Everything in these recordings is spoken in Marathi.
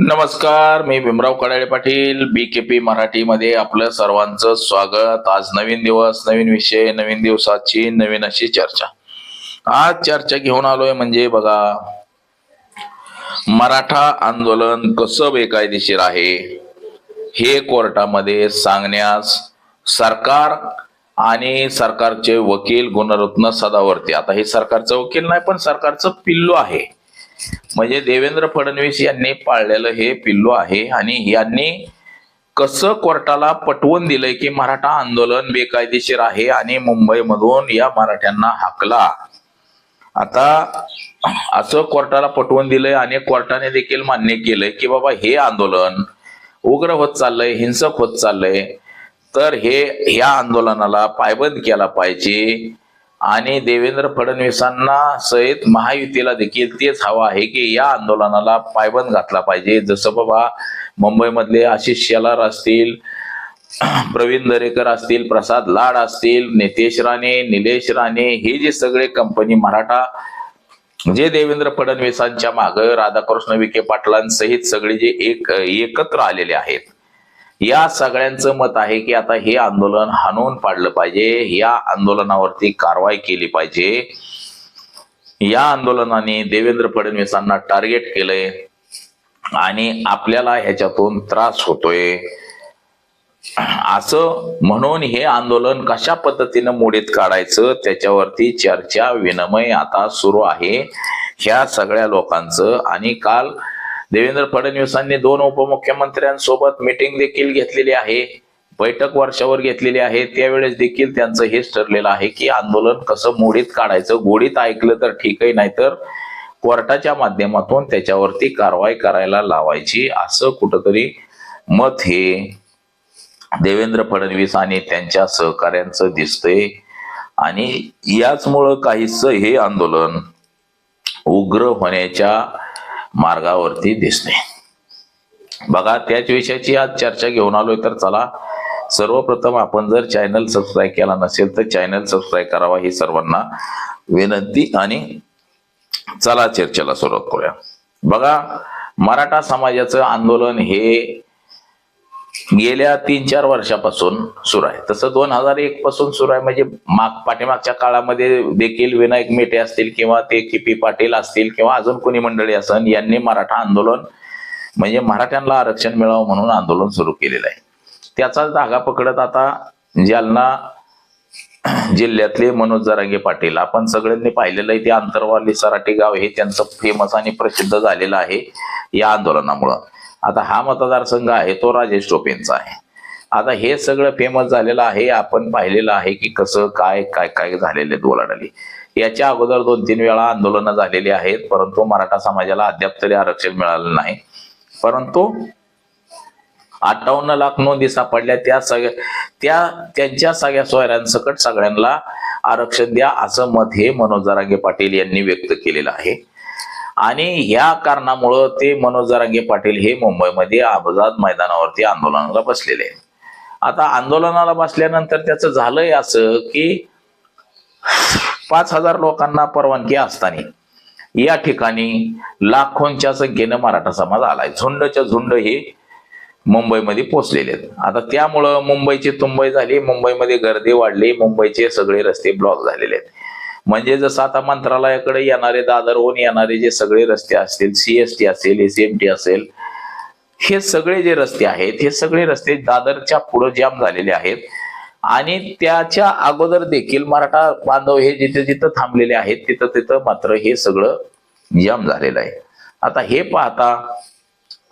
नमस्कार मी Bhimrao Kadale Patil B K P मराठीमध्ये आपलं सर्वांचं स्वागत. आज नवीन दिवस नवीन विषय नवीन दिवसाची नवीन अशी चर्चा. आज चर्चा घेऊन आलोय म्हणजे बघा मराठा आंदोलन कसं बेकायदेशीर आहे हे कोर्टामध्ये सांगण्यास सरकार आणि सरकारचे वकील गुणरत्न सदावर्ती. आता हे सरकारचं वकील नाही पण सरकारचं पिल्लू आहे. म्हणजे देवेंद्र फडणवीस यांनी पाळलेलं हे पिल्लू आहे आणि यांनी कसं कोर्टाला पटवून दिलंय की मराठा आंदोलन बेकायदेशीर आहे आणि मुंबईमधून या मराठ्यांना हाकला? आता असं कोर्टाला पटवून दिलंय आणि कोर्टाने देखील मान्य केलंय की बाबा हे आंदोलन उग्र होत चाललंय हिंसक होत चाललंय. तर हे ह्या आंदोलनाला पायबंद केला पाहिजे. आणि देवेंद्र फडणवीसांना सहित महायुतीला देखील तेच हवं आहे की या आंदोलनाला पायबंद घातला पाहिजे. जसं बाबा मुंबईमधले आशिष शेलार असतील प्रवीण दरेकर असतील प्रसाद लाड असतील नितेश राणे निलेश राणे हे जे सगळे कंपनी मराठा जे देवेंद्र फडणवीसांच्या मागं राधाकृष्ण विखे पाटलांसहित सगळे जे एक एकत्र आलेले आहेत. या सगळ्यांचं मत आहे की आता हे आंदोलन हाणून पाडलं पाहिजे या आंदोलनावरती कारवाई केली पाहिजे. या आंदोलनाने देवेंद्र फडणवीसांना टार्गेट केलंय आणि आपल्याला ह्याच्यातून त्रास होतोय. असं म्हणून हे आंदोलन कशा पद्धतीनं मोडीत काढायचं त्याच्यावरती चर्चा विनिमय आता सुरू आहे. ह्या सगळ्या लोकांचं आणि काल देवेंद्र फडणवीसांनी दोन उपमुख्यमंत्र्यांसोबत मिटिंग देखील घेतलेली आहे. बैठक वर्षावर घेतलेली आहे. त्यावेळेस देखील त्यांचं हेच ठरलेलं आहे की आंदोलन कसं मोडीत काढायचं गोडीत ऐकलं तर ठीकही नाहीतर कोर्टाच्या माध्यमातून त्याच्यावरती कारवाई करायला लावायची असं कुठंतरी मत हे देवेंद्र फडणवीस आणि त्यांच्या सहकाऱ्यांचं दिसतंय. आणि याचमुळं काहीच हे आंदोलन उग्र होण्याच्या मार्गावरती दिसते. बघा त्याच विषयाची आज चर्चा घेऊन आलोय तर चला सर्वप्रथम आपण जर चॅनल सबस्क्राईब केला नसेल तर चॅनल सबस्क्राईब करावा ही सर्वांना विनंती आणि चला चर्चेला सुरुवात करूया. बघा मराठा समाजाचं आंदोलन हे गेल्या तीन चार वर्षापासून सुरू आहे. तसं दोन हजार एक पासून सुरू आहे. म्हणजे माग पाठीमागच्या काळामध्ये देखील विनायक मेटे असतील किंवा ते किपी पाटील असतील किंवा अजून कोणी मंडळी असन यांनी मराठा आंदोलन म्हणजे मराठ्यांना आरक्षण मिळावं म्हणून आंदोलन सुरू केलेलं आहे. त्याचाच धागा पकडत आता जालना जिल्ह्यातले मनोज जरांगे पाटील आपण सगळ्यांनी पाहिलेलं आहे ते आंतरवाली सराटी गाव हे त्यांचं फेमस आणि प्रसिद्ध झालेलं आहे या आंदोलनामुळं. आता हा मतदारसंघ आहे तो राजेश टोपेंचा आहे. आता हे सगळं फेमस झालेलं आहे आपण पाहिलेलं आहे की कसं काय काय काय झालेले दोलाडली याच्या अगोदर दोन तीन वेळा आंदोलनं झालेली आहेत परंतु मराठा समाजाला अद्याप तरी आरक्षण मिळालं नाही. परंतु अठ्ठावन्न लाख नोंदी सापडल्या त्या सगळ्या त्या त्यांच्या सगळ्या सोयऱ्यांसकट सगळ्यांना आरक्षण द्या असं मत हे मनोज जरांगे पाटील यांनी व्यक्त केलेलं आहे. आणि ह्या कारणामुळं ते मनोज जरांगे पाटील हे मुंबईमध्ये आझाद मैदानावरती आंदोलनाला बसलेले आहेत. आता आंदोलनाला बसल्यानंतर त्याचं झालंय असं की पाच हजार लोकांना परवानगी असताना या ठिकाणी लाखोंच्या संख्येनं मराठा समाज आलाय. झुंडच्या झुंड हे मुंबईमध्ये पोचलेले आहेत. आता त्यामुळं मुंबईची तुंबई झाली मुंबईमध्ये गर्दी वाढली मुंबईचे सगळे रस्ते ब्लॉक झालेले आहेत. म्हणजे जसं आता मंत्रालयाकडे येणारे दादरहून येणारे जे सगळे रस्ते असतील सीएसटी असेल एसएमटी असेल हे सगळे जे रस्ते आहेत हे सगळे रस्ते दादरच्या पुढे जाम झालेले आहेत. आणि त्याच्या अगोदर देखील मराठा बांधव हे जिथे जिथं थांबलेले आहेत तिथं तिथं मात्र हे सगळं जाम झालेलं आहे. आता हे पाहता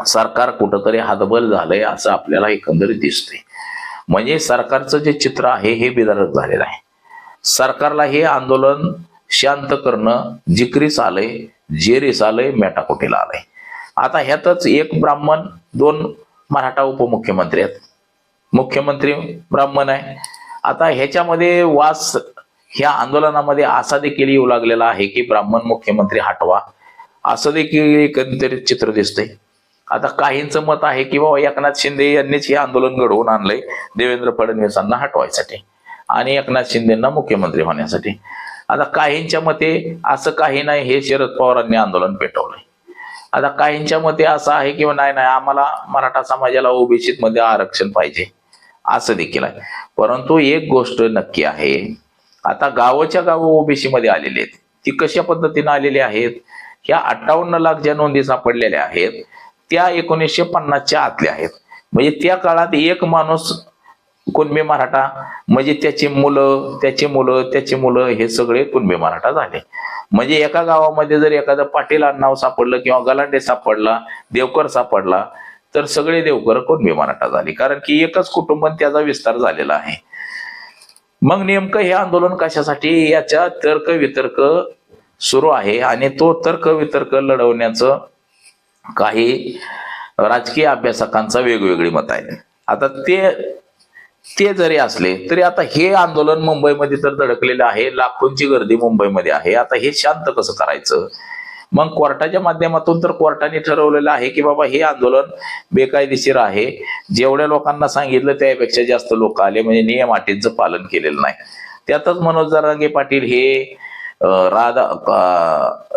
सरकार कुठंतरी हातबल झालंय असं आपल्याला एकंदरीत दिसतंय. म्हणजे सरकारचं जे चित्र आहे हे बिदारक झालेलं आहे. सरकारला हे आंदोलन शांत करणं जिक्रीस आलंय जेरीस आलंय मेटाकोटीला आलंय. आता ह्यातच एक ब्राह्मण दोन मराठा उपमुख्यमंत्री आहेत. मुख्यमंत्री ब्राह्मण आहे. आता ह्याच्यामध्ये वास ह्या आंदोलनामध्ये असा देखील येऊ लागलेला आहे की ब्राह्मण मुख्यमंत्री हटवा असं देखील कधीतरी चित्र दिसतंय. आता काहींचं मत आहे की बाबा एकनाथ शिंदे यांनीच हे आंदोलन घडवून आणलंय देवेंद्र फडणवीसांना हटवायसाठी. आणि एकनाथ शिंदेना मुख्यमंत्री होण्यासाठी. आता काहींच्या मते असं काही नाही हे शरद पवारांनी आंदोलन पेटवलंय. आता काहींच्या मते असं आहे किंवा नाही नाही आम्हाला मराठा समाजाला ओबीसीत मध्ये आरक्षण पाहिजे असं देखील आहे. परंतु एक गोष्ट नक्की आहे आता गावाच्या गाव ओबीसी मध्ये आलेले आहेत. ती कशा पद्धतीने आलेली आहेत? ह्या अठ्ठावन्न लाख ज्या नोंदी सापडलेल्या आहेत त्या एकोणीसशे पन्नासच्या आतल्या आहेत. म्हणजे त्या काळात एक माणूस कुणबी मराठा म्हणजे त्याची मुलं त्याची मुलं त्याची मुलं हे सगळे कुणबी मराठा झाले. म्हणजे एका गावामध्ये जर एखादं पाटील नाव सापडलं किंवा गलांडे सापडला देवकर सापडला तर सगळे देवकर कुणबी मराठा झाले. कारण की एकच कुटुंब त्याचा विस्तार झालेला आहे. मग नेमकं हे आंदोलन कशासाठी? याच्या तर्क वितर्क सुरू आहे आणि तो तर्क वितर्क लढवण्याचं काही राजकीय अभ्यासकांचा वेगवेगळी मत आहे आता ते ते जरी असले तरी आता हे आंदोलन मुंबईमध्ये तर धडकलेलं आहे. लाखोंची गर्दी मुंबईमध्ये आहे. आता हे शांत कसं करायचं? मग कोर्टाच्या माध्यमातून तर कोर्टाने ठरवलेलं आहे की बाबा हे आंदोलन बेकायदेशीर आहे. जेवढ्या लोकांना सांगितलं त्यापेक्षा जास्त लोक आले. म्हणजे नियम अटींचं पालन केलेलं नाही. त्यातच मनोज जरांगे पाटील हे राधा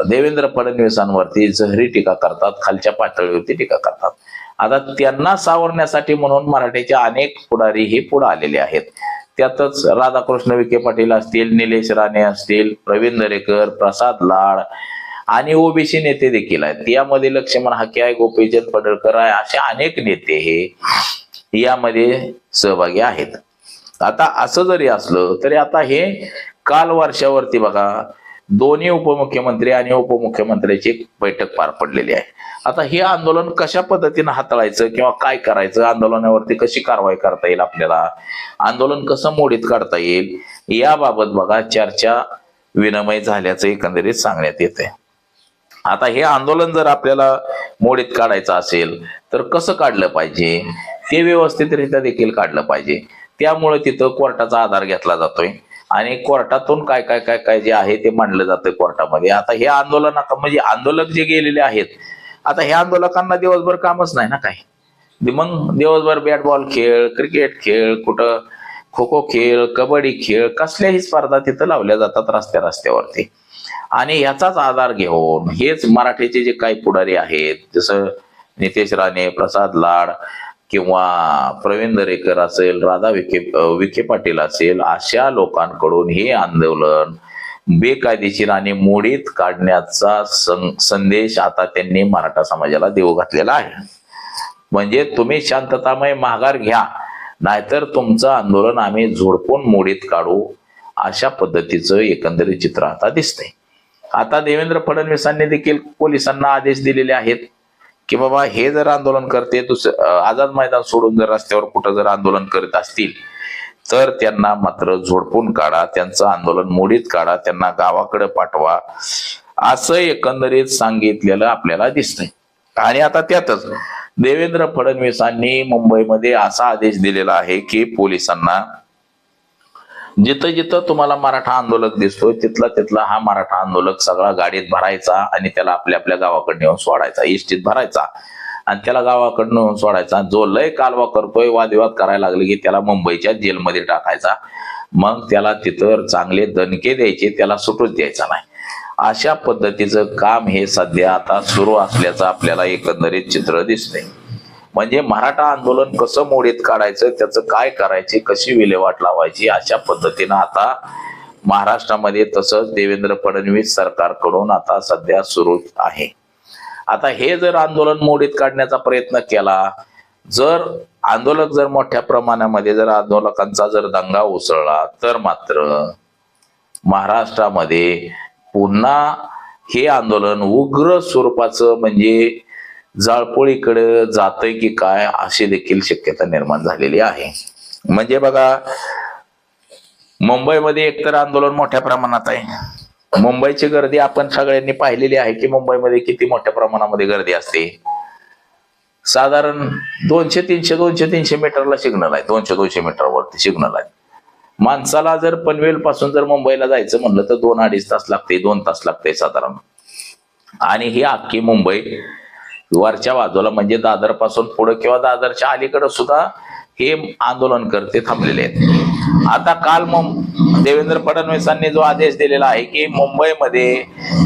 देवेंद्र फडणवीसांवरती जहरी टीका करतात. खालच्या पातळीवरती टीका करतात. आता त्यांना सावरण्यासाठी म्हणून मराठीचे अनेक पुढारी हे पुढे आलेले आहेत. त्यातच राधाकृष्ण विखे पाटील असतील निलेश राणे असतील प्रवीण दरेकर प्रसाद लाड आणि ओबीसी नेते देखील आहेत. यामध्ये लक्ष्मण हाके आहे गोपीचंद पडळकर आहे असे अनेक नेते हे यामध्ये सहभागी आहेत. आता असं जरी असलं तरी आता हे काल वर्षावरती बघा दोन्ही उपमुख्यमंत्री आणि उपमुख्यमंत्र्याची एक बैठक पार पडलेली आहे. आता हे आंदोलन कशा पद्धतीनं हाताळायचं किंवा काय करायचं आंदोलनावरती कशी कारवाई करता येईल आपल्याला आंदोलन कसं मोडीत काढता येईल याबाबत बघा चर्चा विनिमय झाल्याचं एकंदरीत सांगण्यात येते आता हे आंदोलन जर आपल्याला मोडीत काढायचं असेल तर कसं काढलं पाहिजे? ते व्यवस्थितरित्या देखील काढलं पाहिजे. त्यामुळे तिथं कोर्टाचा आधार घेतला जातोय. आणि कोर्टातून काय काय काय काय जे आहे ते मांडलं जातं कोर्टामध्ये. आता हे आंदोलन आता म्हणजे आंदोलक जे गेलेले आहेत आता हे आंदोलकांना दिवसभर कामच नाही ना काय मग दिवसभर बॅट बॉल खेळ क्रिकेट खेळ कुठं खो खो खेळ कबड्डी खेळ कसल्याही स्पर्धा तिथं लावल्या जातात रस्त्या रस्त्यावरती. आणि ह्याचाच आधार घेऊन हेच मराठीचे जे काही पुढारी आहेत जसं नितेश राणे प्रसाद लाड किंवा प्रवीण दरेकर असेल राधा विखे विखे पाटील असेल अशा लोकांकडून हे आंदोलन बेकायदेशीर आणि मोडीत काढण्याचा सं- संदेश आता त्यांनी मराठा समाजाला देऊ घातलेला आहे. म्हणजे तुम्ही शांततामय माघार घ्या नाहीतर तुमचं आंदोलन आम्ही झोडपून मोडीत काढू अशा पद्धतीचं एकंदरीत चित्र आता दिसतंय. आता देवेंद्र फडणवीसांनी देखील पोलिसांना आदेश दिलेले आहेत. की बाबा हे जर आंदोलन करते दुसरं आझाद मैदान सोडून जर रस्त्यावर कुठं जर आंदोलन करत असतील तर त्यांना मात्र झोडपून काढा त्यांचं आंदोलन मोडीत काढा त्यांना गावाकडे पाठवा. असं एकंदरीत सांगितलेलं आपल्याला दिसतंय. आणि आता त्यातच देवेंद्र फडणवीसांनी मुंबईमध्ये असा आदेश दिलेला आहे की पोलिसांना जिथं जिथं तुम्हाला मराठा आंदोलक दिसतोय तिथला तिथला हा मराठा आंदोलक सगळा गाडीत भरायचा आणि त्याला आपल्या आपल्या गावाकडे येऊन सोडायचा इष्टीत भरायचा. आणि त्याला गावाकडनं येऊन सोडायचा. जो लय कालवा करतोय वादविवाद करायला लागले की त्याला मुंबईच्या जेलमध्ये टाकायचा. मग त्याला तिथं चांगले दणके द्यायचे त्याला सुटूच द्यायचा नाही. अशा पद्धतीचं काम हे सध्या आता सुरू असल्याचं आपल्याला एकंदरीत चित्र दिसते म्हणजे मराठा आंदोलन कसं मोडीत काढायचं त्याचं काय करायचे कशी विल्हेवाट लावायची अशा पद्धतीनं आता महाराष्ट्रामध्ये तसंच देवेंद्र फडणवीस सरकारकडून आता सध्या सुरू आहे. आता हे जर आंदोलन मोडीत काढण्याचा प्रयत्न केला जर आंदोलक जर मोठ्या प्रमाणामध्ये जर आंदोलकांचा जर दंगा उसळला तर मात्र महाराष्ट्रामध्ये पुन्हा हे आंदोलन उग्र स्वरूपाचं म्हणजे जाळपोळीकडे जातंय की काय अशी देखील शक्यता निर्माण झालेली आहे. म्हणजे बघा मुंबईमध्ये एकतर आंदोलन मोठ्या प्रमाणात आहे. मुंबईची गर्दी आपण सगळ्यांनी पाहिलेली आहे की मुंबईमध्ये किती मोठ्या प्रमाणामध्ये गर्दी असते. साधारण दोनशे तीनशे दोनशे तीनशे मीटरला सिग्नल आहे. दोनशे दोनशे मीटरवरती सिग्नल आहे. माणसाला जर पनवेल पासून जर मुंबईला जायचं म्हणलं तर दोन अडीच तास लागते दोन तास लागते साधारण. आणि ही अख्खी मुंबई वरच्या बाजूला म्हणजे दादरपासून पुढे किंवा दादरच्या अलीकडे सुद्धा हे आंदोलन करते थांबलेले आहेत. आता काल देवेंद्र फडणवीसांनी जो आदेश दिलेला आहे की मुंबईमध्ये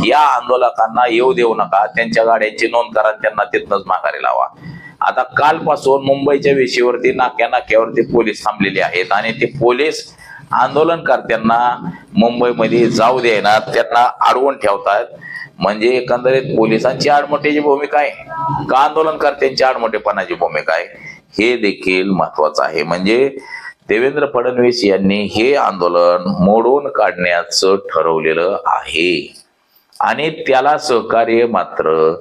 या आंदोलकांना येऊ देऊ नका त्यांच्या गाड्यांची नोंद करा त्यांना तिथनच माघारी लावा. आता कालपासून मुंबईच्या वेशीवरती नाक्या नाक्यावरती पोलीस थांबलेले आहेत आणि ते पोलीस आंदोलनकर्त्यांना मुंबईमध्ये जाऊ देणार त्यांना अडवून ठेवतात. म्हणजे एकंदरीत पोलिसांची आडमोठ्याची भूमिका आहे. का आंदोलनकर्त्यांची आडमोठेपणाची भूमिका आहे? हे देखील महत्वाचं आहे. म्हणजे देवेंद्र फडणवीस यांनी हे आंदोलन मोडून काढण्याचं ठरवलेलं आहे. आणि त्याला सहकार्य मात्र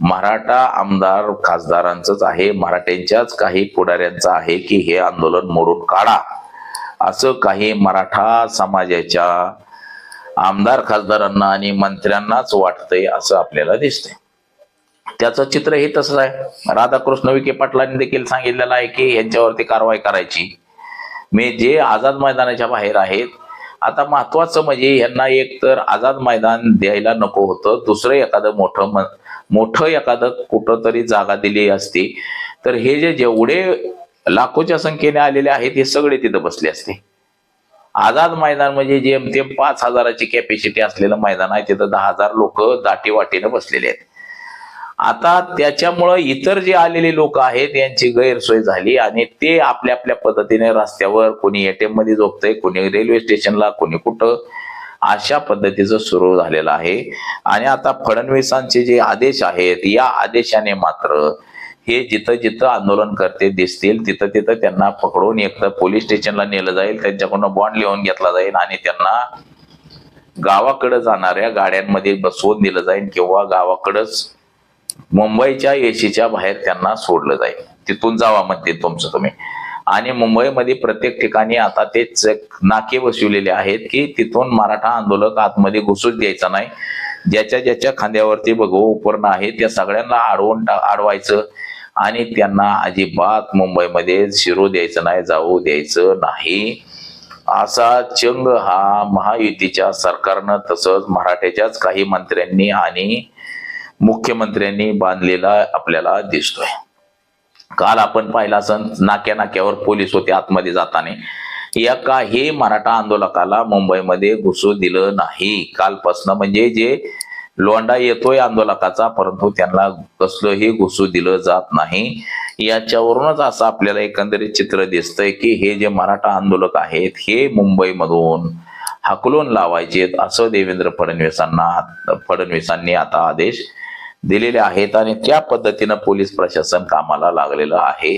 मराठा आमदार खासदारांचंच आहे. मराठ्यांच्याच काही पुढाऱ्यांचं आहे की हे आंदोलन मोडून काढा. असं काही मराठा समाजाच्या आमदार खासदारांना आणि मंत्र्यांनाच वाटतंय असं आपल्याला दिसतंय. त्याचं चित्र हे तसंच आहे. राधाकृष्ण विखे पाटलांनी देखील सांगितलेलं आहे की यांच्यावरती कारवाई करायची. मी जे आझाद मैदानाच्या बाहेर आहेत आता महत्वाचं म्हणजे यांना एक तर आझाद मैदान द्यायला नको होतं दुसरं एखादं मोठं म- मोठं एखादं कुठंतरी जागा दिली असती. तर हे जे जेवढे लाखोच्या संख्येने आलेले आहेत हे सगळे तिथं बसले असते. आझाद मैदान म्हणजे जेमतेम पाच हजाराची कॅपॅसिटी असलेलं मैदान आहे तिथं दहा हजार लोक दाटी वाटेने बसलेले आहेत. आता त्याच्यामुळं इतर जे आलेले लोक आहेत यांची गैरसोय झाली आणि ते आपल्या आपल्या पद्धतीने रस्त्यावर कोणी एटीएममध्ये झोपतंय कोणी रेल्वे स्टेशनला कोणी कुठं अशा पद्धतीचं सुरू झालेलं आहे. आणि आता फडणवीसांचे जे आदेश आहेत या आदेशाने मात्र हे जिथं जिथं आंदोलन करते दिसतील तिथं तिथं त्यांना पकडून एकतर पोलीस स्टेशनला नेलं जाईल त्यांच्याकडून बॉन्ड लिहून घेतला जाईल आणि त्यांना गावाकडे जाणाऱ्या गाड्यांमध्ये बसवून दिलं जाईल किंवा गावाकडच मुंबईच्या एसीच्या बाहेर त्यांना सोडलं जाईल. तिथून जावा म्हणते तुमचं तुम्ही. आणि मुंबईमध्ये प्रत्येक ठिकाणी आता ते नाके बसविलेले आहेत की तिथून मराठा आंदोलक आतमध्ये घुसूच द्यायचा नाही. ज्याच्या ज्याच्या खांद्यावरती बघू उपर्ण आहे त्या सगळ्यांना अडवून टा- अडवायचं आणि त्यांना अजिबात मुंबईमध्ये शिरू द्यायचं नाही जाऊ द्यायचं नाही. असा चंग हा महायुतीच्या सरकारनं तसंच मराठ्याच्याच काही मंत्र्यांनी आणि मुख्यमंत्र्यांनी बांधलेला आपल्याला दिसतोय. काल आपण पाहिला असं नाक्या नाक्यावर पोलीस होते आतमध्ये जाताना. या काही मराठा आंदोलकाला मुंबईमध्ये घुसू दिलं नाही. कालपासनं म्हणजे जे लोंडा येतोय आंदोलकाचा परंतु त्यांना कसलंही घुसू दिलं जात नाही. याच्यावरूनच असं आपल्याला एकंदरीत चित्र दिसतंय की हे जे मराठा आंदोलक आहेत हे मुंबईमधून हकलून लावायचेत असं देवेंद्र फडणवीसांना फडणवीसांनी आता आदेश दिलेले आहेत आणि त्या पद्धतीनं पोलीस प्रशासन कामाला लागलेलं आहे.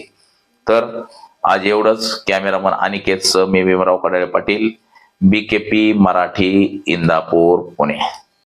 तर आज एवढंच. कॅमेरामन अनिकेत मी भीमराव कडाळे पाटील पी मराठी इंदापूर पुणे.